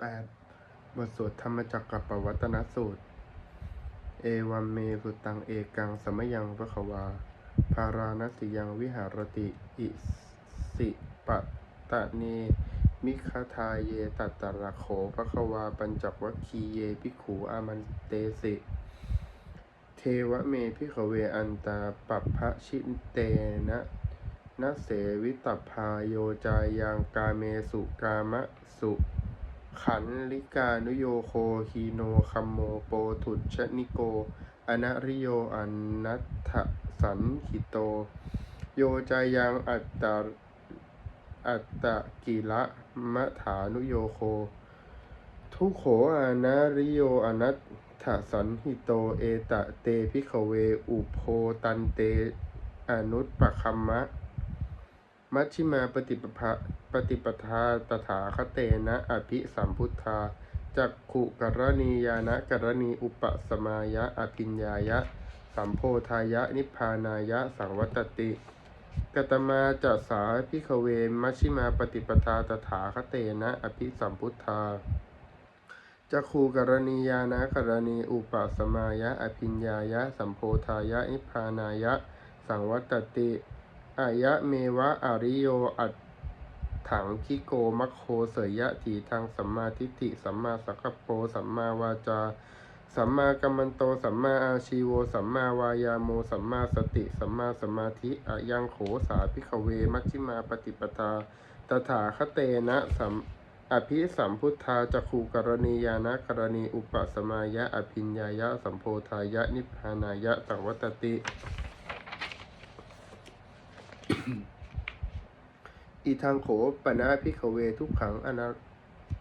8 บทสวดธรรมจักรกับปวัตนสูตร เอวัมเมสุตังเอกังสมยังพระควาภาราณสิยังวิหารติ อิสิปะตะเน มิคทาเยตัตตระโขพระควาปัญจวัคคีเยภิขูอามันเตสิ เทวเมพิขเวอันตาปัปพะชิเตนะนะเสวิตพาโยจายังกาเมสุกามะสุ ขันลิกานุโยโคฮีโนคัมโมโปถุชนิโก อนาริโยอันนัตสันหิโต โยจายังอัตตาอัตตะกิละมะถานุโยโค ทุโขอานาริโยอนัตถสันหิโตเอตะเตพิขเวอุโพตันเตอนุตปะคัมมะ มัชฌิมาปฏิปภะปฏิปทาตถาคเตนะ อภิสัมพุทธาจักขุกรณียานะกรณีอุปสมายะ อภิญญายะ สัมโพธายะ นิพพานายะ สังวัตติกตมาจัสาพิขเวมัชฌิมาปฏิปทาตถาคเตนะ อภิสัมพุทธาจักขูกรณียานะกรณีอุปสมายะ อภิญญายะ สัมโพธายะ นิพพานายะ สังวัตติ อายะเมวะอาริโยอัตถังคิโกมัคโคเสยยะถีทางสัมมาทิฏฐิสัมมาสังกัปโปสัมมาวาจา สัมมากัมมันโต สัมมาอาชีโว สัมมาวายาโม สัมมาสติ สัมมาสมาธิอะยังโขสาพิขเว มัชฌิมาปฏิปทา ตถาคเตนะสัมอภิสัมพุทธาจักขูกรณียานะกรณีอุปสมายะ อภิญญายะ สัมโพธายะ นิพพานายะสังวัตติ อีทางโขปนาพิขเวทุกขังอนา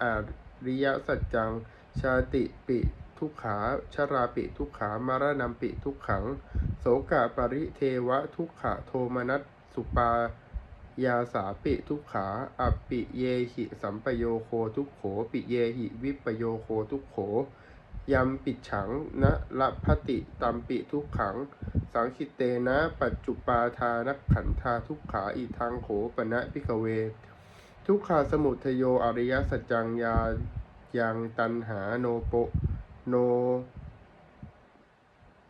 อาริยสัจจัง ชาติปิทุกขาชราปิทุกขามารณัมปิทุกขัง โสกะปริเทวะทุกขะโทมนัสสุปายาสาปิทุกขาอปิเยหิสัมปโยโคทุกโข ปิเยหิวิปโยโคทุกโข ยัมปิดฉังนะละพติตัมปิทุกขัง สังคิเตนะ ปัจจุปาทานักขันธาทุกขาอีทางโขปณะพิกเว ทุกขาสมุทโยอริยสัจจังยายังตันหาโนโปโน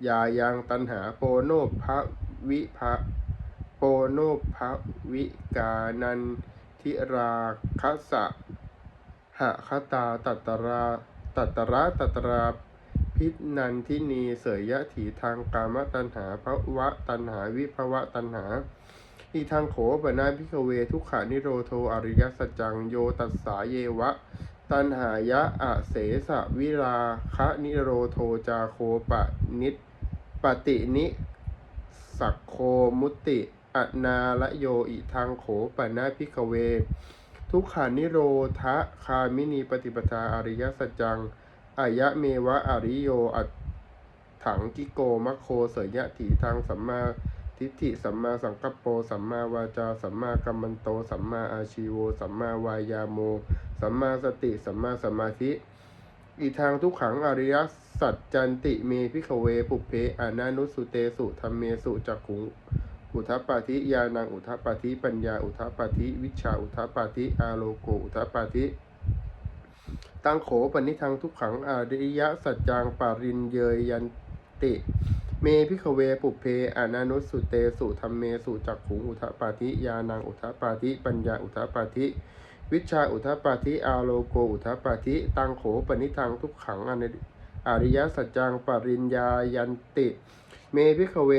ยายังตันหาโปโนภะวิภะโปโนภะวิกานันทิราคสะหะคตาตัตตรา ตัตตระตัตตราพิษนันทินีเสยยะถีทางกามตัณหาภวะตัณหาวิภวะตัณหา อีทางโขปนาพิกเวทุกขานิโรโทอริยสัจจังโยตัสสาเยวะ ตันหายะอะเสสะวิราคะนิโรโทจาโคปะนิปตินิสักโคมุตติอนาละโยอิทางโขปนาพิกเว ทุกขานิโรธะคามินีปฏิปทาอริยสัจจังอายะเมวะอริโยอัตถังกิโกมะโคเสยยะถีทางสัมมาทิฏฐิสัมมาสังกัปโปสัมมาวาจาสัมมากัมมันโตสัมมาอาชีโวสัมมาวายาโมสัมมาสติสัมมาสมาธิ อีทางทุกขังอริยสัจจันติเมพิขเวปุเพอานานุสุเตสุธรรมเมสุจักขุง อุทปปาธิยานังอุทปปาธิปัญญาอุทปปาธิวิชาอุทปปาธิอาโลโกอุทปปาธิตังโขปนิทังทุกขังอริยสัจจังปารินเยยยันติ เมพิขเวปุเพอนานุสุเตสุธรรมเมสุจักขุงอุทปาธิยานังอุทปาธิปัญญาอุทปาธิวิชาอุทปาธิอาโลโกอุทปาธิตังโขปนิทังทุกขังอริยสัจจังปริญญายันติ เมพิขเว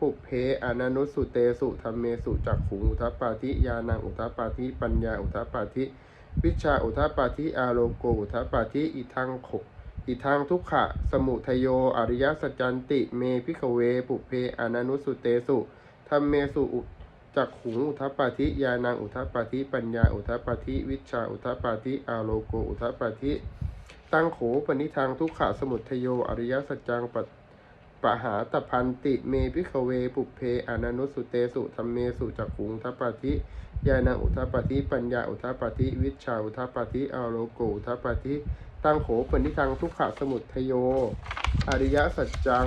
ปุเพอานานุสุเตสุธรรมเมสุจักขุงอุทปาธิยานังอุทปาธิปัญญาอุทปาธิวิชาอุทปาธิอาโลโกอุทปาธิอีทังโขอีทางทุกขะ สมุทโย อริยสัจจันติ เมพิขเว ปุเพอานานุสุเตสุธรรมเมสุจักขุงอุทปาธิยานังอุทปาธิปัญญาอุทปาธิวิชาอุทปาธิอาโลโกอุทปาธิตังโขปนิทางทุกขะสมุทโย อริยสัจจังปะ ปะหาตพันติเมพิขเวปุเพอนานุสุเตสุธรรมเมสุจักขุงอุทปาธิยานังอุทัปาธิปัญญาอุทัปาธิวิชาอุทัปาธิอาโลโกอุทัปาธิตังโขปนิทางทุกขสมุทโย อริยสัจจัง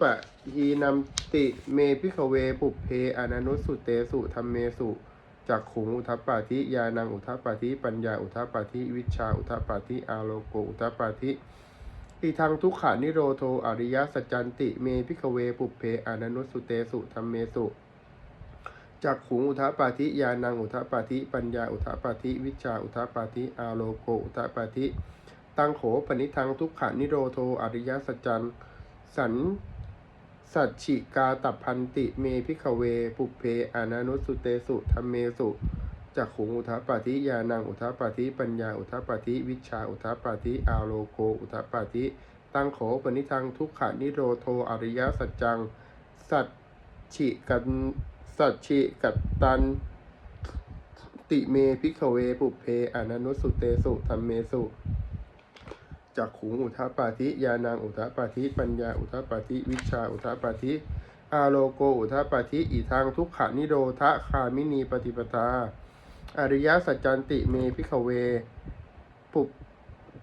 ปะฮีนัมติเมพิขเวปุเพอนานุสุเตสุธรรมเมสุจักขุงอุทัปปาธิญาณังอุทัปปาธิปัญญาอุทัปปาธิวิชชาอุทัปปาธิอาโลโกอุทัปปาธิ อีทางทุกขานิโรโทอริยสัจจันติเมพิกเวปุเพอานนุสุเตสุธรรมเมสุจักขุงอุทปาธิญาณังอุทปาธิปัญญาอุทปาธิวิชาอุทปาธิอาโลโกอุทปาธิตังโขปนิทังทุกขานิโรโทอริยสัจจันสันสัจฉิกาตับพันติเมพิขเวปุเพอานนุสุเตสุธรรมเมสุ จักขุงอุทัปปาธิยานังอุทัปปาธิปัญญาอุทัปปาธิวิชาอุทัปปาธิอาโลโกอุทัปปาธิตั้งโขปนิทังทุกขานิโรโทอริยสัจจัง สัจฉิกันสัจฉิกัตตัน ติเมพิขเวปุเพอานานุสุเตสุธรรมเมสุจักขุงอุทัปปาธิยานังอุทัปปาธิปัญญาอุทัปปาธิวิชาอุทัปปาธิอาโลโกอุทัปปาธิอีทางทุกขานิโรธคามินีปฏิปทา อริยสัจจันติเมพิขเว ปุ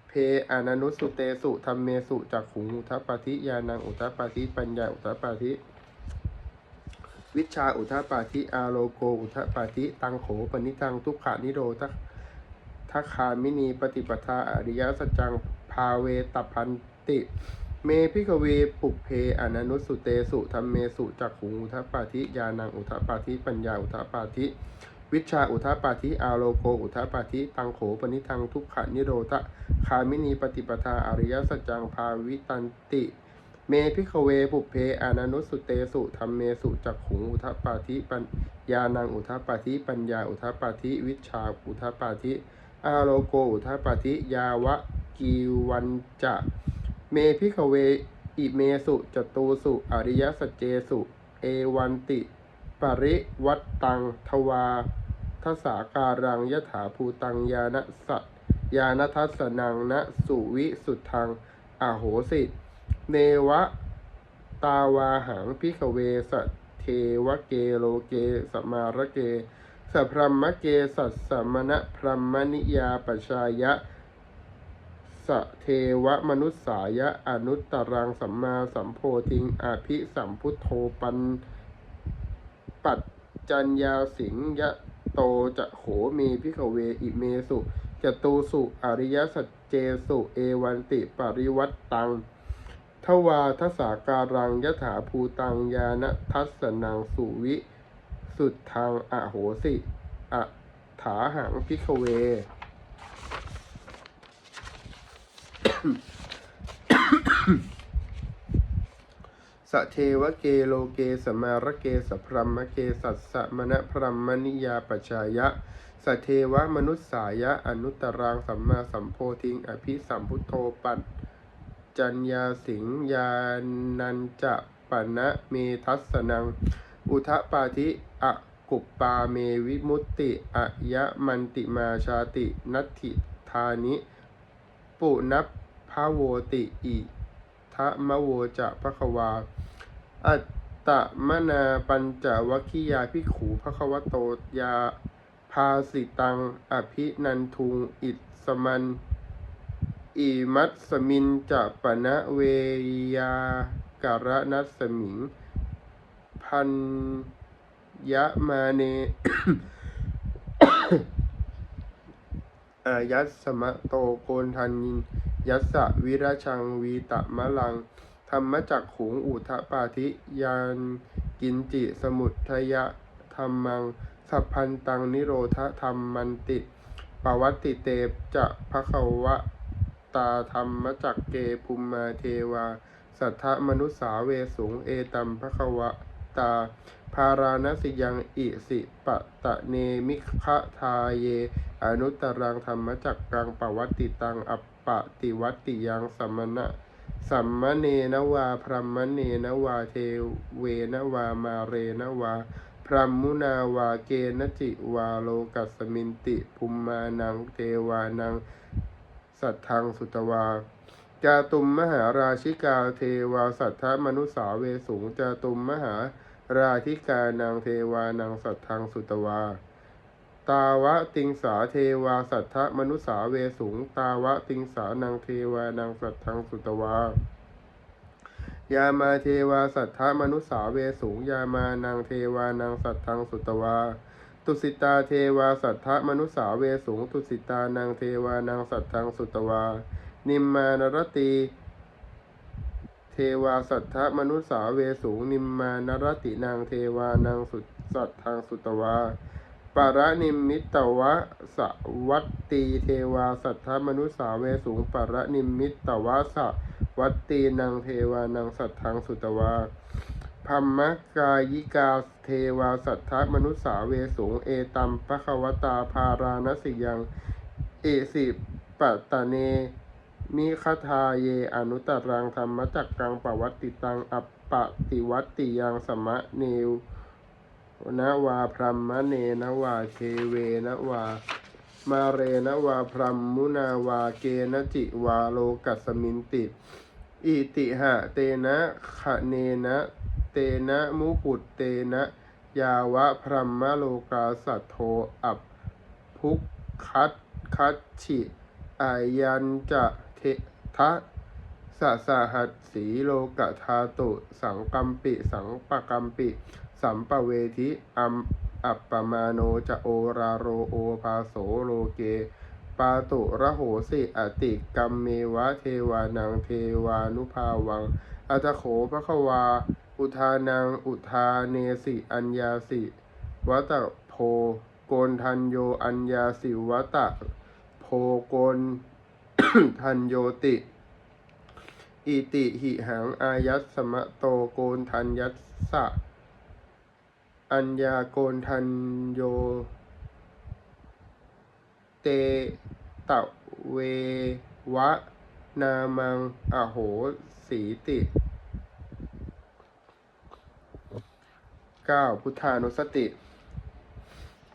เพอานานุสุเตสุธรรมเมสุจักขุงอุทัปปาธิยานังอุทัปปาธิปัญญาอุทัปปาธิวิชาอุทัปปาธิอาโลโกอุทัปปาธิตังโขปนิทังทุกขานิโรธทัคามินีปฏิปทาอริยสัจจังพาเวตพันติ เมพิกเวปุเพอนานุสุเตสุธรรมเมสุจักขุงอุทปปาธิยานังอุทปปาธิปัญญาอุทปปาธิ วิชาอุทปปาธิอาโลโกอุทปปาธิตังโขปนิทังทุกขนิโรธคามินีปฏิปทาอริยสัจจังพาวิตันติ เมพิกเวปุเพอานานุสุเตสุธรรมเมสุจักขุงอุทปปาธิปัญญานังอุทปปาธิปัญญาอุทปปาธิวิชาอุทปปาธิอาโลโกอุทปาธิยาวะกีวันจะเมพิขเวอิเมสุจตูสุอริยสัจเจสุ เอวันติ ปริวัตตังทวา ทสาการังยถาภูตังยานสัตยานทัสนังนะสุวิสุทธังอาโหสิเนวะ ตาวาหังพิขเวสเทวเกโลเกสมาระเกสัพรหมเกสัสสมณะพรหมนิยาปชายะสเทวมนุษสายะอนุตตรังสัมมาสัมโพธิงอภิสัมพุทโธปันปัจจัญญาสิงยะ โตจะโขเมพิขเวอิเมสุจตูสุอริยสัจเจสุเอวันติปริวัตตังทวาทสาการังยถาภูตังยานทัสสนังสุวิ สุดทางอโหสิอะถาหังพิกเว สเทวเกโลเกสมาระเกสพรมเกสัสสะมณพรมนิยาปชายะสเทวมนุษสายะอนุตตรังสัมมาสัมโพธิง อภิสัมพุทโธปัจจัญญาสิงยานันจะปณะเมทัสสนัง อุทปาธิอะกุปปาเมวิมุตติอะยะมันติมาชาตินัตถิธานิ ปุนับพาโวติอิทะมะโวจะพะควา อัตตมนาปัญจวัคคียาพิขูพระควโตยาภาสิตัง อภินันทุง อิสมันอิมัตสมินจะปณะเวยาการนัสมิง พันยะมาเนอายัสสมะโตโกนทันยินยัสสะวิราชังวีตะมะลัง ธรรมจักขุงอุทปาธิยานกินจิสมุทยะธรรมัง สัพพันตังนิโรธธรรมมันติปวัตติเตปจะภควะตาธรรมจักเกภูมิมาเทวา สัทธมนุสาเวสุงเอตัมภควะตาพาราณสิยังอิสิปะตะเนมิคะทาเย อนุตตรังธรรมจักกังปวัตติตัง อัปปะติวัตติยังสมมณะ สัมมเนนวา พรหมเนนวา เทเวนวา มาเรนวา พรหมุนาวา เกนจิวาโลกัสมินติภูมมานัง เทวานัง สัทธังสุตวา จาตุมมหาราชิกา เทวาสัทธมนุสาเวสุงจาตุมมหาราธิกานางเทวานางสัทธังสุตวา ตาวะติงสาเทวาสัทธมนุสาเวสุง ตาวะติงสานางเทวานางสัทธังสุตวายามาเทวาสัทธมนุสาเวสุงยามานางเทวานางสัทธังสุตวา ตุสิตาเทวาสัทธมนุสาเวสูง ตุสิตานางเทวานางสัทธังสุตวา นิมมานรตีเทวาสัทธมนุสาเวสูง นิมมานรตินางเทวานางสุสัทธังสุตวา ปรนิมมิตวะสวัตตีเทวาสัทธมนุสาเวสูงปรนิมมิตวะสวัตตีนางเทวานางสัทธังสุตวาพัมมกายิกาเทวาสัทธมนุสาเวสูงเอตัมปะคะวตาภารานสิยัง เอสิปัตะเน มิคทาเยอนุตตรังธรรมจักกังปวัตติตัง อัปปติวัตติยังสมะเนว นะวาพรัมะเนนวาเทเวนวา มาเรนวาพรัมมุนาวาเกนจิวาโลกัสมินติอิติหะเตนะขะเนนะเตนะมุปุตเตนะยาวะพรัมะโลกาสัทโทอัปพุกคัตคัตฉิอายันจะเททะสะสหัสสีโลกะธาตุ สังกัมปิ สังปะกัมปิ สัมปเวทิอัมอัปปมาโนจะโอราโรโอภาโสโลเก ปาตุระโหสิอติกัมเมวะเทวานังเทวานุภาวังอัตโขภควา อุทานังอุทาเนสิอัญญาสิวัตโพโกนทันโยอัญญาสิวัตโพโกนทันโยติอิติหิหังอายัสสมะโตโกนทันยัสสะ อัญญาโกนทันโย เตตะเววะ นามังอโหสีติเก้าพุทธานุสติ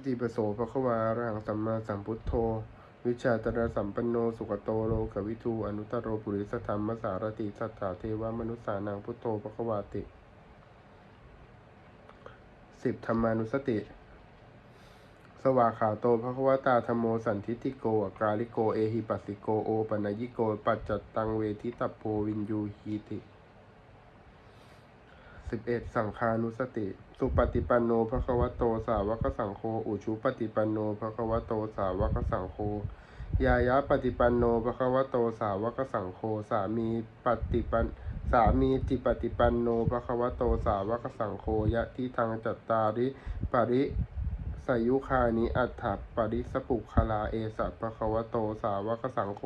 ติปโสภควารหังสัมมาสัมพุทโธ วิชาตระสัมปันโน สุขโตโลกวิทูอนุตตโรปุริสธรรมสารติ สัทธาเทวมนุสสานังพุทโธภควาติ สิบธรรมานุสติ สวากขาโตภควตาธรรมโมสันทิติโกกาลิโกเอหิปัสสิโกโอปันยิโก ปัจจตังเวทิตปโพวินยูฮีติสิบเอ็ดสังคานุสติ สุปฏิปันโนภควโตสาวกสังโฆอุชุปฏิปันโนภควโตสาวกสังโฆยายะปฏิปันโนภควโตสาวกสังโฆสามีปฏิปัน สามีจิปฏิปันโนภควโตสาวกสังโฆยะทิทางจัตตาริปริสยุคานิอัฏฐปริสปุคลาเอสัพพะควโตสาวกสังโฆ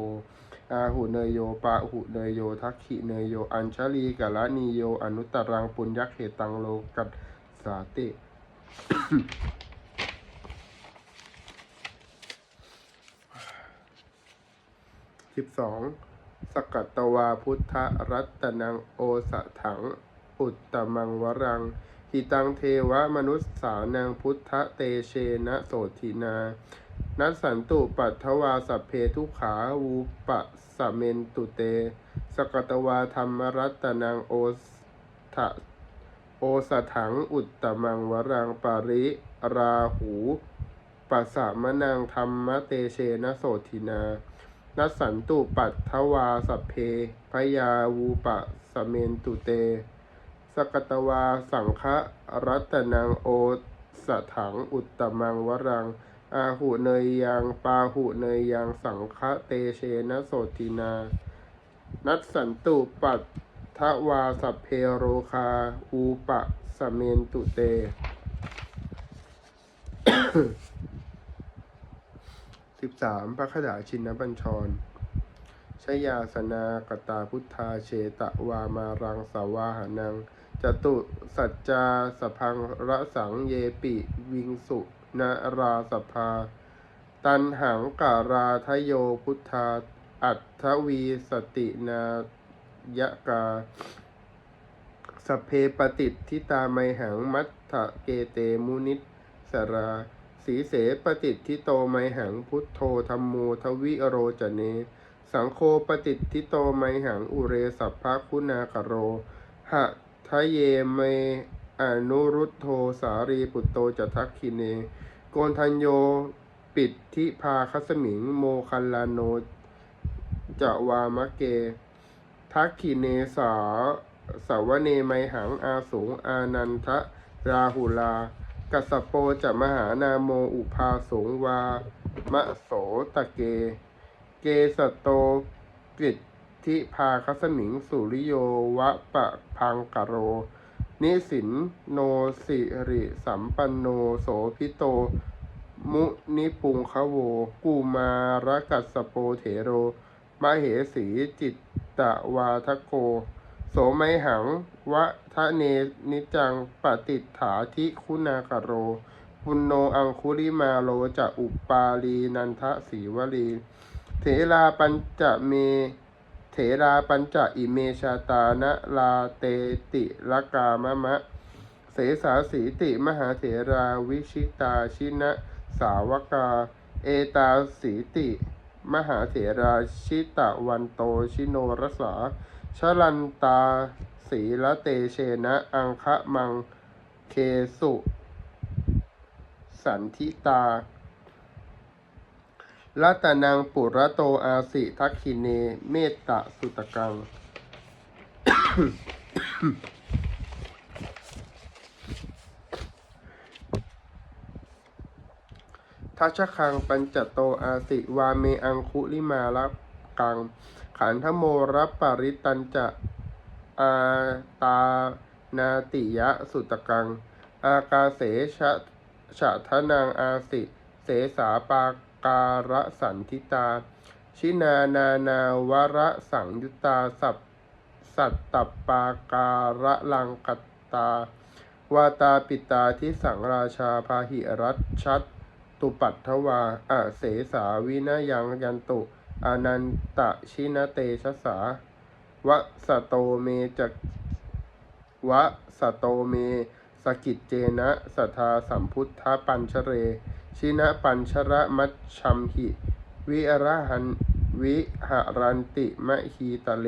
อาหุเนยโยปะหุเนยโยทักขิเนยโยอัญชลีกะละนีโยอนุตตรังปุญญเขตังโลกัสสาติ สิบสอง สกัตตวาพุทธรัตนังโอสถัง อุตตมังวรังหิตังเทวมนุษสานังพุทธเตเชนะโสทินา นัสสันตุปัทถวาสัพเพทุขาวูปะสะเมนตุเต สกัตวาธรรมรัตนังโอทะโอสถังอุตตมังวรังปาริราหูปัสสะมะนังธรรมเตเชนะโสทินา นัสสันตุปัทถวาสัพเพพยาวูปะสเมนตุเต สกตวาสังฆรัตนังโอสถังอุตตมังวรัง อาหุเนยยังปาหุเนยยังสังฆเตเชนะโสตินา นัสสันตุปัททวาสัพเพโรคาอูปะสเมนตุเต สิบสามพระขดาชินบัญชร ชยาสนากตาพุทธาเชตะวามารังสาวาหานัง จตุสัจจาสพังระสังเยปิ วิงสุนาราสภา ตันหังการาทโยพุทธา อัตถวีสตินายกาสเพปฏิทิตาไมหังมัตถเกเตมุนิสรา สีเสปฏิทิโตไมหังพุทโธธรรมโมทวิโรจเน สังโฆปฏิทิโตไมหังอุเรสัพพะคุณากโร หะทะเยเมอนุรุตโธสารีปุตโตจทักขิเน โกนทัญโยปิดทิพาคัสมิงโมคัลลาโนจะวามะเก ทักขิเนสาสาวเนไมหังอาสูงอานันทะราหุลา กัสสโปจะมหานาโมอุปาสงวามะโสตะเก เกสโตกฤทธิพาคัสมิงสุริโยวะปะพังกะโร นิสินโนสิริสัมปันโนโสพิโต มุนิปุงคโว กูมารกัสสโปเถโรมเหสีจิตตะวาทโก โสไมหัง วะทะเนนิจังปฏิฐาทิคุณากโร ปุณโนอังคุลิมาโลจะอุปปาลีนันทสีวลี เถราปัญจะเม เถราปัญจะอิเมชาตานะลาเตติลกามะมะ เสสาสีติมหาเถราวิชิตาชินะสาวกา เอตาสีติ มหาเถราชิตะวันโตชิโนรสา ชลันตาสีละเตเชนะ อังคะมังเคสุ สันทิตารัตนังปุระโตอาสิทักขิเน เมตตะสุตกัง ทัชคังปัญจโตอาสิวาเมอังคุลิมาลกัง ขันธโมรับปริตันจะอาตานาติยะสุตกัง อากาเสชะชะทนางอาสิ เสสาปาการะสันทิตา ชินานานาวระสังยุตตาสัพสัตตปปาการะลังกัตตาวาตาปิตาที่สังราชาพาหิรัชชัตตุปัตถวาอาเสสาวินายังยันตุ อนันตชินเตชะสาวะสะโตเมจักวะสะโตเมสกิจเจนะสัทธาสัมพุทธปัญชเร ชินะปัญชระมัชชัมหิ วิอรหันวิหารันติมะฮีตะเล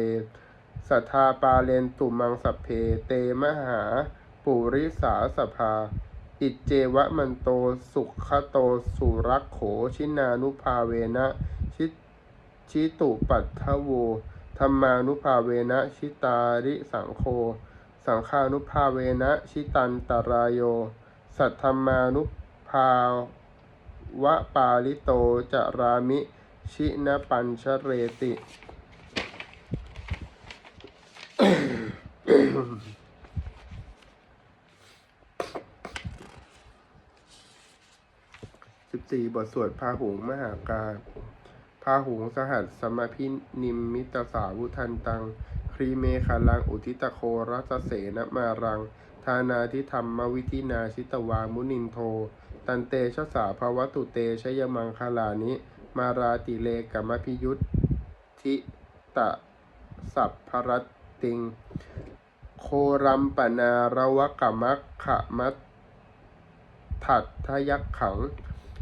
สัทธาปาเลนตุมังสัพเพ เตมหา ปุริสาสภา อิจเจวะมันโตสุขโตสุรักโขชินานุภาเวนะ ชิตุปัททโวธรรมานุภาเวนะชิตาริสังโฆสังฆานุภาเวนะชิตันตรายโย สัทธรรมานุภาวะปาลิโตจารามิ ชินปัญชเรติ สิบสี่บทสวดพาหุงมหากา พาหุงสหัสสมพินิมมิตสาวุทันตัง ครีเมขาลังอุทิตโครัสเสนมารัง ทานาทิธรรมวิธินาชิตวามุนินโท ตันเตชะสาภวตุเตชยมังคลานิ มาราติเลกมพิยุทธิตะสัพพรตติง โครัมปนาระวะกมักขะมัตถัดทยักขัง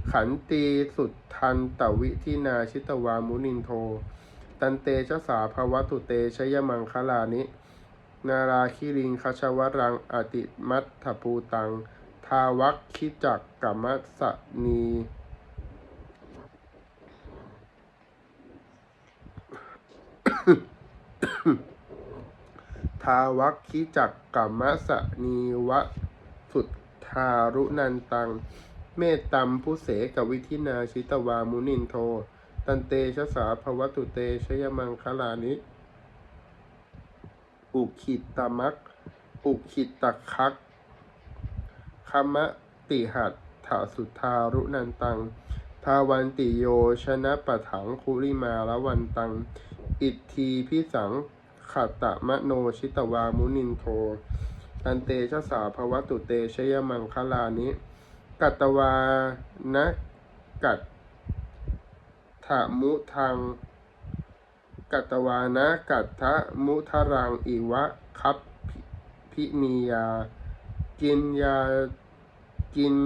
ขันตีสุดทันตวิทินาชิตวามุนินโท ตันเตชะสาภวตุเตชยมังคลานิ นาราคิริงคชวรังอติมัตถปูตัง ทาวัคคิจักกมัสนีทาวัคคิจักกมมะสนีวะสุทธารุนันตัง เมตตัมผู้เสกวิธินาชิตวามุนินโท ตันเตชะสาภวตุเตชยมังคลานิ อุคิตตมักอุคิตตคักคมะติหัตถาสุทารุนันตัง ทาวันติโยชนะปะถังคุริมาละวันตัง อิทธีพิสังขัตตมโนชิตวามุนินโท ตันเตชะสาภวตุเตชยมังคลานิ กัตวานะกัตถะมุทัง กัตวานะกัตถะมุทรังอิวะคับพิมียา กินยากิน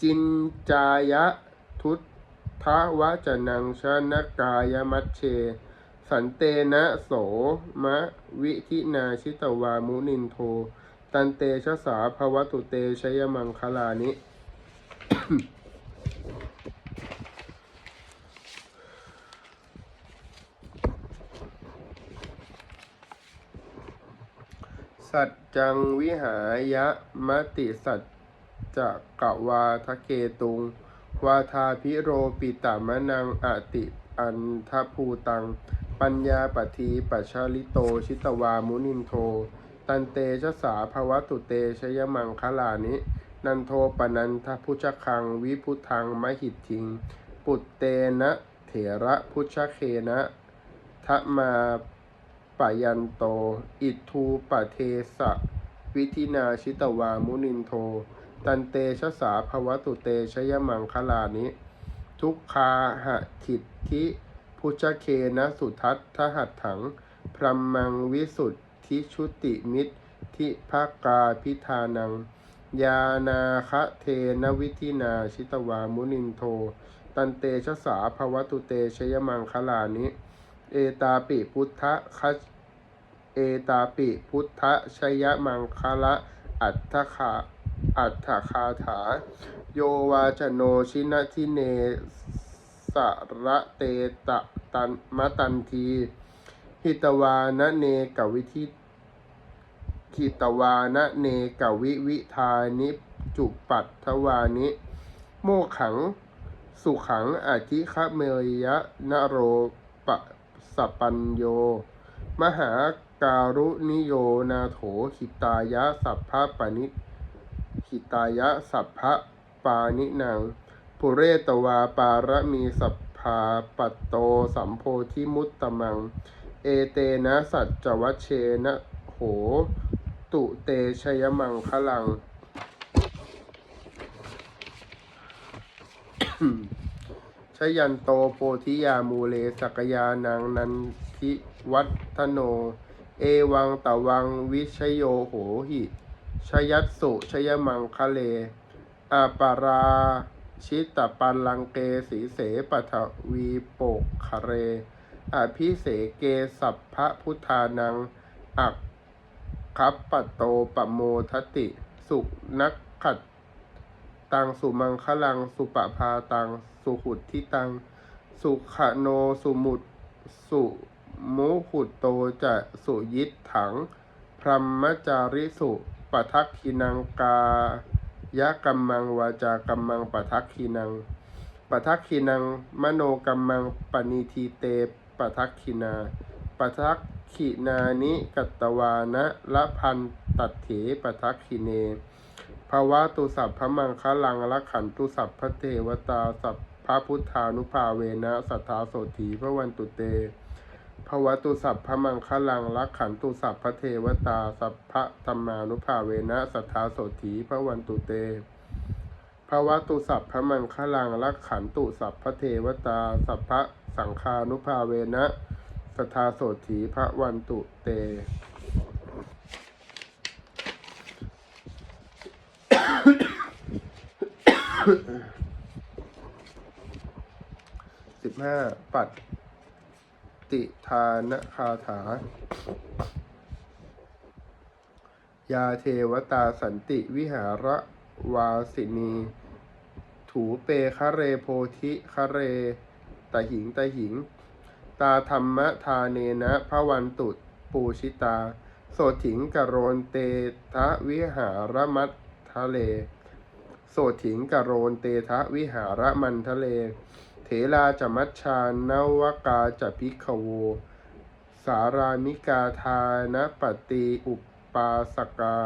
จินจายะทุตทวะจนังชนกายมัชเช สันเตนะโสมะวิธินาชิตวามุนินโท ตันเตชะสาภวตุเตชยมังคลานิ สัทจังวิหายะมติสัจจะกะวาทะเกตุง วาทาพิโรปิตามะนังอติอันทภูตัง ปัญญาปทีปัชชาลิโตชิตวามุนินโท ตันเตชะสาภวตุเตชยมังคลานิ นันโทปนันทพุชคังวิพุทังมหิตทิง ปุตเตนะเถระพุชเคนะทะมาปะยันโต อิทูปะเทสะ วิธินาชิตวามุนินโท ตันเตชะสาภวตุเตชยมังคลานิ ทุกคาหะถิตทิพุชเคนะสุทัตทหัตถังพรหมังวิสุทธ ทิชุติมิตรทิภากาพิธานัง ยานาคะเทนวิธินาชิตวามุนินโท ตันเตชะสาภวตุเตชยมังคลานิ เอตาปิพุทธคัจเอตาปิพุทธชยมังคละอัตถคาอัตถคาถา โยวาจโนชินทิเนสระเตตะตันมะตันที หิตวานะเนกวิธิหิตวานะเนกวิวิธานิจุปัตถวานิ โมขัง สุขังอธิคเมยยะนโรปะสปัญโย มหาการุนิโยนาโถหิตายะสัพพะปนิหิตายะสัพพะปานินังปุเรตวาปารมีสัพพาปัตโตสัมโพธิมุตตมัง เอเตนะสัจจวัชเชนะโห ตุเตชยมังคลัง ชยันโตโพธิยามูเลสักยานังนันทิวัฒโน เอวังตะวังวิชโยโหหิชยัตสุชยมังคะเล อาปาราชิตปันลังเกสีเสปทวีโปกคะเร อภิเสเกสัพพะพุทธานัง อักคัปปะโตปะโมทติ สุนักขัด ตังสุมังคลัง สุปภาตัง สุขุดที่ตัง สุขโนสุมุตสุมุขุตโตจะสุยิตถัง พรหมจาริสุปทักขินังกายะกัมมังวาจากัมมังปทักขินังปทักขินังมโนกัมมังปณิทีเต ปทักขินาปทักขินานิกัตตวานะละพันตัดเถปทักขิเนภาวะตุสัพพะมังคะลังละขันตุสัพพะเทวตาสัพพะพุทธานุภาเวนะสัทธาโสถีพระวันตุเตภวตุสัพพะมังคะลังละขันตุสัพพะเทวตาสัพพะธรรมานุภาเวนะสัทธาโสถีพระวันตุเตภวตุสัพพะมังคะลังละขันตุสัพพะเทวตาสัพพะ สังฆานุภาเวนะสทาโสถีพระวันตุเต สิบห้าปัดติทานคาถา ยาเทวตาสันติวิหารวาสินี ถูเปคะเรโพธิคะเร ตหิงตหิง ตาธรรมทาเนนะพระวันตุปูชิตา โสถิงกโรนเตทะวิหารมัตทะเล โสถิงกโรนเตทะวิหารมันทะเล เถราจะมัชชานวกาจะพิกขโว สารามิกาทานปฏิอุปปาสกา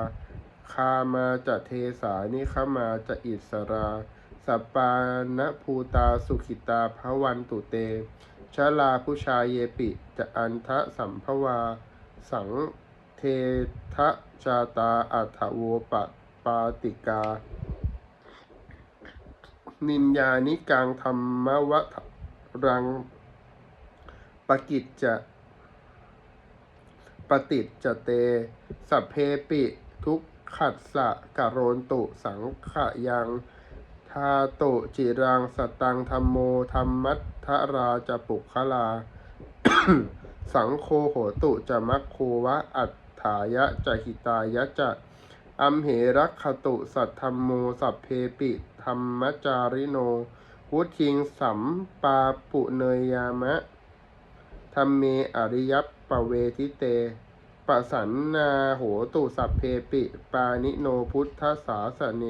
คามาจะเทสานิขมาจะอิสรา สปานภูตาสุขิตาพะวันตุเตชลาผู้ชายเยปิจะอันทะสัมภวา สังเททะชาตาอัฏฐโวปะปาติกา นินยานิกังธรรมวัรังปกิจจะปฏิจจเต สัพเพปิ ทุกขัดสะกะโรนตุสังขยัง ทาโตจิรังสตังธรรมโมธรรมัทธราจะปุคลา สังโฆโหตุจะมัคโควะอัฏฐายะจะหิตายะจะอัมเหรักขตุสัทธรรมโมสัพเพปิธรรมจาริโนวุทิงสัมปาปุเนยยามะธรรมเมอริยปปเวทิเตปสันนาโหตุสัพเพปิ ปานิโนพุทธสาสเน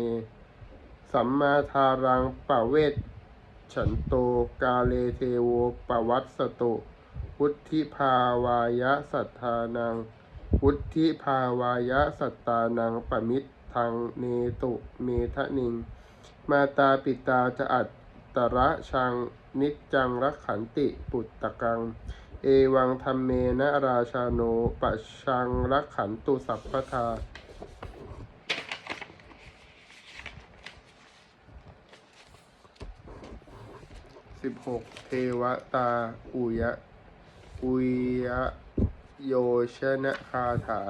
สัมมาทารังปะเวทฉันโตกาเลเทโวปวัตสตุพุทธิภาวายะสัทธานังพุทธิภาวายะสัตตานังปมิตรทางเนตุเมทะนิง มาตาปิตาจะอัตตระชังนิจจังรักขันติปุตตะกัง เอวังธรรมเมนะราชาโนปะชังรักขันตุสัพพทา สิบหกเทวตา อุยะ อุยะโยชนะคาถา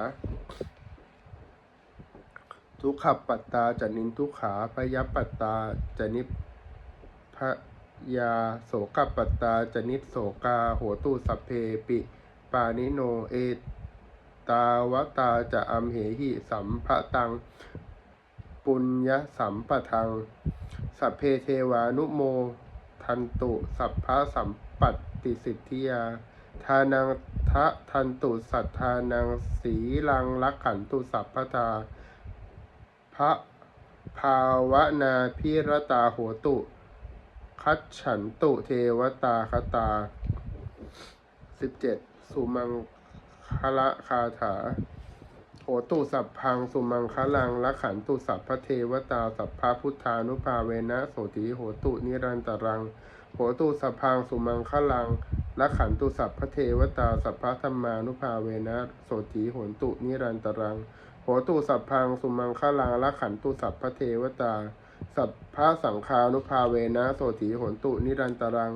ทุกขปัตตาจะนินทุกขาพยปัตตาจะนิพยาโสกปัตตาจะนิโสกาโหตุสัพเพปิ ปานิโนเอตาวตาจะอัมเหหิสัมภะตัง ปุญญสัมปะทัง สัพเพเทวานุโม ทันตุ สัพพะสัมปัตติสิทธิยา ทานังทะทันตุสัทธานังสีลังลักขันตุสัพพทาพระภาวนาพิรตาโหตุ คัจฉันตุเทวตาคตาสิบเจ็ดสุมังคละคาถา โหตุสัพพังสุมังคลังละขันตุสัพพเทวตาสัพพพุทธานุภาเวนะโสติโหตุนิรันตรังโหตุสัพพังสุมังคลังละขันตุสัพพเทวตาสัพพธรรมานุภาเวนะโสติโหตุนิรันตรังโหตุสัพพังสุมังคลังละขันตุสัพพเทวตาสัพพสังคานุภาเวนะโสติโหตุนิรันตรัง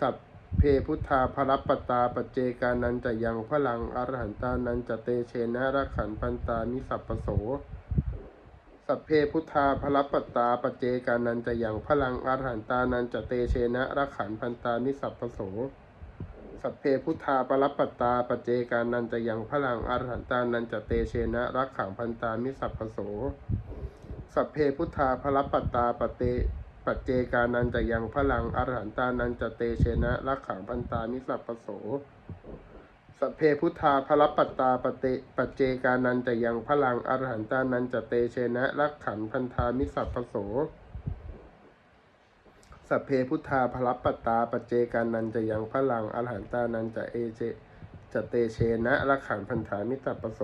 สัพ เพพุทธาภรปตาปเจกานันจะยังพลังอรหันตานันจะเตเชนะรักขันพันตานิสัพปโส สัพเพพุทธาภรปตาปเจกานันจะยังพลังอรหันตานันจะเตเชนะรักขันพันตานิสัพปโส สัพเพพุทธาปรปตตาปเจกานันจะยังพลังอรหันตานันจะเตเชนะรักขังพันตามิสัพปโส สัพเพพุทธาพรปัตตาปเต ปัจเจกานันจะยังพลังอรหันตานันจะเตเชนะรักขังพันตามิสัพปโสสัพเพพุทธาพรปัตตาปเตปัจเจกานันจะยังพลังอรหันตานันจะเตเชนะรักขันพันธามิสัพปโสสัพเพพุทธาพรปัตตาปัจเจกานันจะยังพลังอรหันตานันจะเอเจจะเตเชนะรักขันพันธามิสัพปโส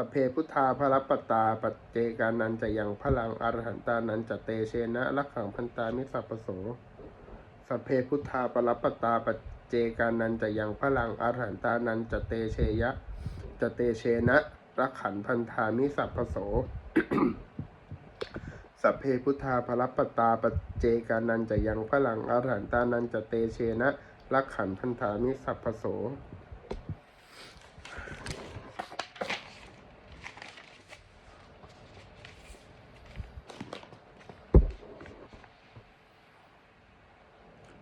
สัพเพพุทธาพรปัตาปัจเจกานันจะยังพลังอรหันตานันจะเตเชนะรักขังพันตามิสัพปโสสัพเพพุทธาปรปตาปัจเจกานันจะยังพลังอรหันตานันจะเตเชยะจะเตเชนะรักขันพันธามิสัพปโสสัพเพพุทธาภรปตาปจเจกานันจะยังพลังอรหันตานันจะเตเชนะรักขันพันธามิสัพพโส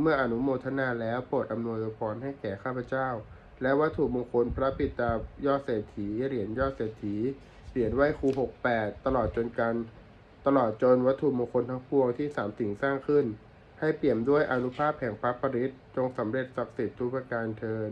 เมื่ออนุโมทนาแล้วโปรดอำนวยพรให้แก่ข้าพเจ้า และวัตถุมงคลพระปิตายอดเศรษฐีเหรียญยอดเศรษฐีเหรียญไหวครูหกแปดตลอดจนการตลอดจนวัตถุมงคลทั้งปวงที่สามสิ่งสร้างขึ้น ให้เปี่ยมด้วยอนุภาพแห่งพระปริศจงสำเร็จศักดิ์สิทธิ์ทุกประการเทิน